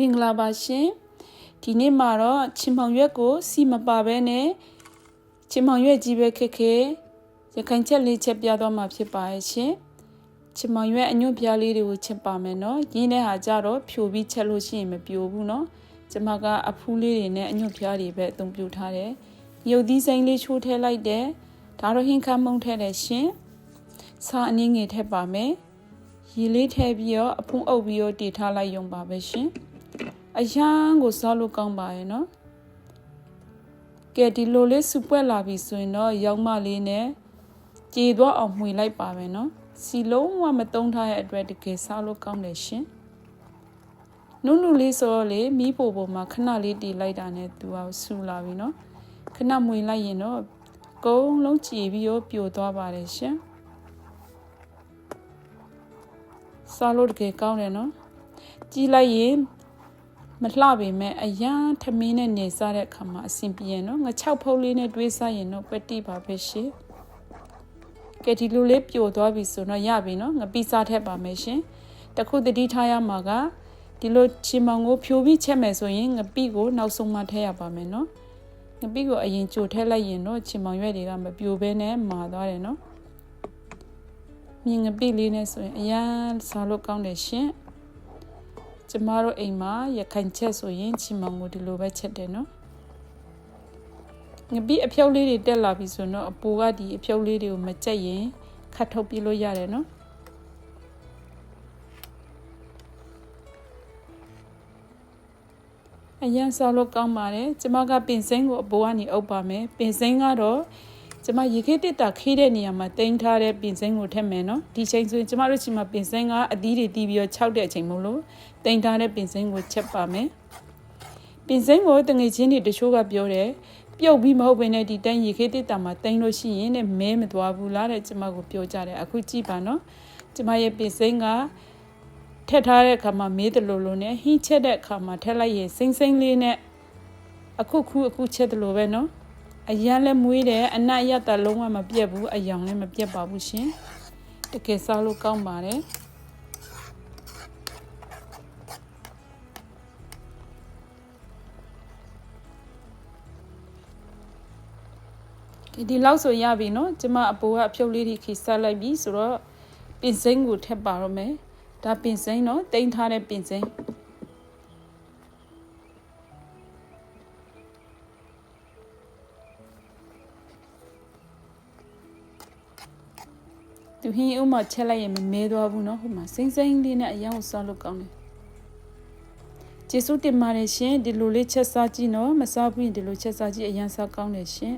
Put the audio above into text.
မင်္ဂလာပါရှင်ဒီနေ့မှာတော့ချင်မောင်ရွက်ကို စီမပါဘဲနဲ့ချင်မောင်ရွက်ကြီးပဲခက်ခဲရခိုင်ချက်လေးချက်ပြတော့မှာဖြစ်ပါရဲ့ရှင်ချင်မောင်ရွက်အညွန့်ပြားလေးတွေကိုချက်ပါမယ်နော်ရင်းတဲ့ဟာကြတော့ဖြိုပြီးချက်လို့ရှိရင်မပြိုဘူးနော်ကျမကအဖူးလေးတွေနဲ့အညွန့်ပြားတွေပဲအသုံးပြုထားတယ်မြုပ်သီးစိမ်းလေးချိုးထည့်လိုက်တယ်ဒါတော့ဟင်းခမ်းမုံထည့်တယ်ရှင်ဆာအနည်းငယ်ထည့်ပါမယ်ရေလေးထည့်ပြီးတော့အဖုံးအုပ်ပြီးတော့တည်ထားလိုက်ရုံပါပဲရှင် အရန်ကိုစားလို့ကောင်းပါရဲ့နော်ကဲဒီလိုလေးစပွက်လာပြီဆိုရင်တော့ရောက်မလေးနဲ့ကြေသွားအောင်မှွေလိုက်ပါပဲနော်စီလုံးဝမတုံးထားရဲ့အတွက်တကယ်စားလို့ကောင်းတယ်ရှင်နုနုလေးဆိုတော့လေမီးပိုပေါ်မှာခဏလေးတည်လိုက်တာနဲ့သူကဆူလာပြီနော်ခဏမှွေလိုက်ရင်တော့ကုန်းလုံးကြည်ပြီးတော့ပြိုသွားပါတယ်ရှင်စားလို့တကယ်ကောင်းတယ်နော်ကြီးလိုက်ရင် မလှပေမဲ့အရန်ထမင်းနဲ့နေစားတဲ့အခါမှာအဆင်ပြေရနော်ငါ6ဖုတ်လေးနဲ့တွေးစားရင်တော့ပတိပါပဲရှင်ကဲဒီလိုလေးပြိုသွားပြီဆိုတော့ရပြီနော်ငါပြီးစားထက်ပါမယ်ရှင်တခုတတိထားရမှာကဒီလိုချီမောင်ကိုဖြိုပြီးချက်မယ်ဆိုရင်ငပိကိုနောက်ဆုံးမှထည့်ရပါမယ်နော်ငပိကိုအရင်ကြိုထည့်လိုက်ရင်တော့ချီမောင်ရွက်တွေကမပြိုဘဲနဲ့မာသွားတယ်နော်မြင်ငပိလေးနဲ့ဆိုရင်အရန်စားလို့ကောင်းတယ်ရှင် ကျမတို့အိမ်မှာရခိုင်ချက်ဆိုရင်ချီမောင်ကိုဒီလိုပဲချက်တယ်နော်ငပိအဖြုတ်လေးတွေတက်လာပြီဆိုတော့အပူကဒီအဖြုတ်လေးတွေကိုမကြက်ရင်ခတ်ထုတ်ပြလို့ရတယ်နော်အရန်စားလို့ကောင်းပါတယ်ကျမကပင်စိမ်းကိုအပေါ်ကနေအုပ်ပါမယ်ပင်စိမ်းကတော့ ကျမရေခဲတစ်တာခေးတဲ့နေရာမှာတင်ထားတဲ့ပင်စိမ်းကိုထည့်မယ်နော်ဒီချိန်ဆိုရင်ကျမတို့ချိန်မှာပင်စိမ်းကအသီးတွေတီးပြီးတော့ခြောက်တဲ့အချိန်မို့လို့တင်ထားတဲ့ပင်စိမ်းကိုချက်ပါမယ်ပင်စိမ်းကိုတငယ်ချင်းတွေတချို့ကပြောတယ်ပြုတ်ပြီးမဟုတ်ဘဲနဲ့ဒီတန်းရေခဲတစ်တာမှာတင်လို့ရှိရင်နဲ့မဲမသွားဘူးလားတဲ့ကျမကိုပြောကြတယ်အခုကြည့်ပါနော်ကျမရဲ့ပင်စိမ်းကထက်ထားတဲ့အခါမှာမေးတယ်လို့လို့နဲ့ဟင်းချက်တဲ့အခါမှာထက်လိုက်ရင်စိမ့်စိမ့်လေးနဲ့အခုခုအခုချက်တယ်လို့ပဲနော် အရန်လည်းမွေးတယ်အနက်ရတာလုံးဝမပြက်ဘူးအယောင်လည်းမပြက်ပါဘူးရှင်တကယ်စားလို့ကောင်းပါတယ်ဒီဒီလောက်ဆိုရပြီနော်ကျမအပိုးကအဖြုတ်လေးတွေခိဆက်လိုက်ပြီဆိုတော့ပင်စိမ်းကိုထည့်ပါတော့မယ်ဒါပင်စိမ်းနော်တိမ့်ထားတဲ့ပင်စိမ်း သူဟင်းဥမှာချက်လိုက်ရင်မမဲသွားဘူးเนาะဟိုမှာစိမ့်စိမ့်လေးနဲ့အရင်ကိုစားလို့ကောင်းတယ်ကျေးဇူးတင်ပါတယ်ရှင်ဒီလိုလေးချက်စားကြည့်နော်မစားဘူးရင်ဒီလိုချက်စားကြည့်အရင်စားကောင်းတယ်ရှင်